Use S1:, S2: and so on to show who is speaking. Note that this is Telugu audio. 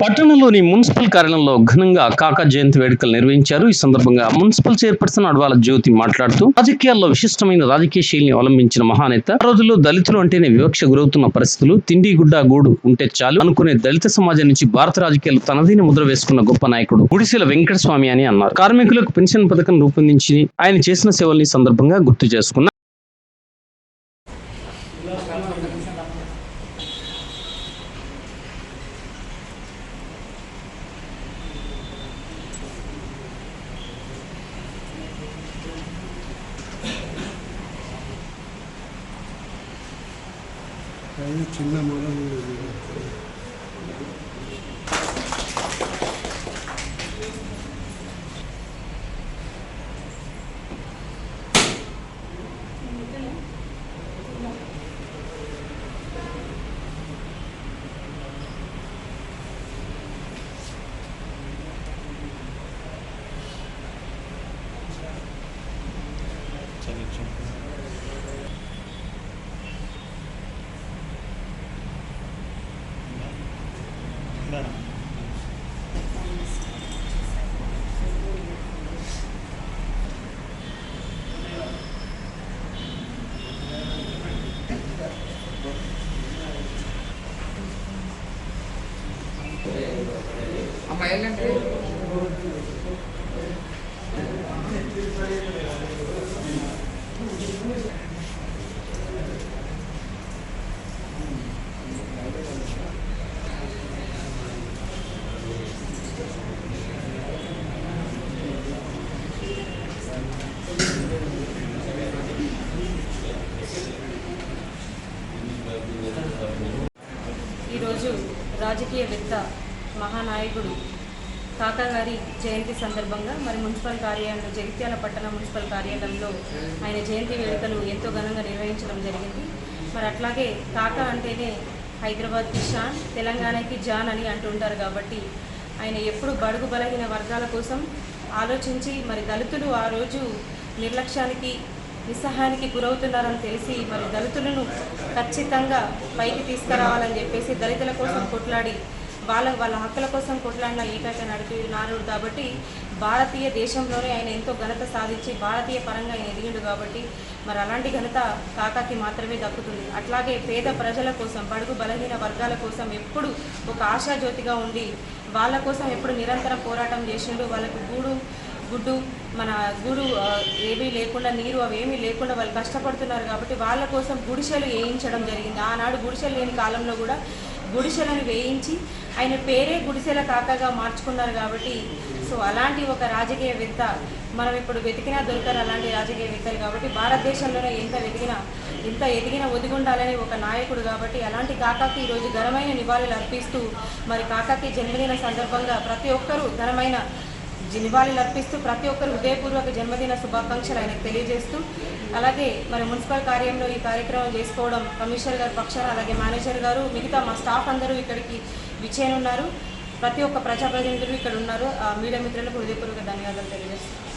S1: పట్టణంలోని మున్సిపల్ కార్యాలయంలో ఘనంగా కాకా జయంతి వేడుకలు నిర్వహించారు. ఈ సందర్భంగా మున్సిపల్ చైర్పర్సన్ అడవాల జ్యోతి మాట్లాడుతూ రాజకీయాల్లో విశిష్టమైన రాజకీయ శైలిని అవలంబించిన మహానేత ఆ రోజుల్లో దళితులు అంటేనే వివక్ష గురవుతున్న పరిస్థితులు తిండి గుడ్డ గూడు ఉంటే చాలు అనుకునే దళిత సమాజం నుంచి భారత రాజకీయాలు తనదైన ముద్ర వేసుకున్న గొప్ప నాయకుడు గుడిసెల వెంకటస్వామి అని అన్నారు. కార్మికులకు పెన్షన్ పథకం రూపొందించి ఆయన చేసిన సేవల్ని సందర్భంగా గుర్తు చేసుకున్నారు.
S2: 아니, 존나 멀어. 자기 좀 మొదలు
S3: అమ్మ వెళ్ళండి
S4: ఈరోజు రాజకీయవేత్త మహానాయకుడు కాకాగారి జయంతి సందర్భంగా మరి మున్సిపల్ కార్యాలయంలో జగిత్యాల పట్టణ మున్సిపల్ కార్యాలయంలో ఆయన జయంతి వేడుకలు ఎంతో ఘనంగా నిర్వహించడం జరిగింది. మరి అట్లాగే కాకా అంటేనే హైదరాబాద్కి షాన్ తెలంగాణకి జాన్ అని అంటుంటారు కాబట్టి ఆయన ఎప్పుడు బడుగు బలహీన వర్గాల కోసం ఆలోచించి మరి దళితులు ఆ రోజు నిర్లక్ష్యానికి నిస్సహాయానికి గురవుతున్నారని తెలిసి మరి దళితులను ఖచ్చితంగా పైకి తీసుకురావాలని చెప్పేసి దళితుల కోసం కొట్లాడి వాళ్ళ వాళ్ళ హక్కుల కోసం కొట్లాడిన ఏకైక నడిపి నారుడు కాబట్టి భారతీయ దేశంలోనే ఆయన ఎంతో ఘనత సాధించి భారతీయ పరంగా ఆయన ఎదిగిండు కాబట్టి మరి అలాంటి ఘనత కాకాకి మాత్రమే దక్కుతుంది. అట్లాగే పేద ప్రజల కోసం బడుగు బలహీన వర్గాల కోసం ఎప్పుడు ఒక ఆశాజ్యోతిగా ఉండి వాళ్ళ కోసం ఎప్పుడు నిరంతరం పోరాటం చేసిండు వాళ్ళకు గూడు గుడ్డు మన గూడు ఏమీ లేకుండా నీరు అవి ఏమీ లేకుండా వాళ్ళు కష్టపడుతున్నారు కాబట్టి వాళ్ళ కోసం గుడిసెలు వేయించడం జరిగింది. ఆనాడు గుడిసెలు లేని కాలంలో కూడా గుడిసెలను వేయించి ఆయన పేరే గుడిసెల కాకగా మార్చుకున్నారు కాబట్టి సో అలాంటి ఒక రాజకీయవేత్త మనం ఇప్పుడు వెతికినా దొరకరు అలాంటి రాజకీయవేత్తలు కాబట్టి భారతదేశంలోనే ఎంత వెతికినా ఎంత ఎదిగిన ఒదిగుండాలని ఒక నాయకుడు కాబట్టి అలాంటి కాకాకి ఈరోజు ఘనమైన నివాళులు అర్పిస్తూ మరి కాకాకి జన్మదిన సందర్భంగా ప్రతి ఒక్కరూ ఘనమైన జి- నివాళులు అర్పిస్తూ ప్రతి ఒక్కరు హృదయపూర్వక జన్మదిన శుభాకాంక్షలు ఆయనకు తెలియజేస్తూ అలాగే మరి మున్సిపల్ కార్యంలో ఈ కార్యక్రమం చేసుకోవడం కమిషనర్ గారి పక్షాన అలాగే మేనేజర్ గారు మిగతా మా స్టాఫ్ అందరూ ఇక్కడికి విచ్చేనున్నారు. ప్రతి ఒక్క ప్రజాప్రతినిధులు ఇక్కడ ఉన్నారు. ఆ మీడియా మిత్రులకు హృదయపూర్వక ధన్యవాదాలు తెలియజేస్తున్నాను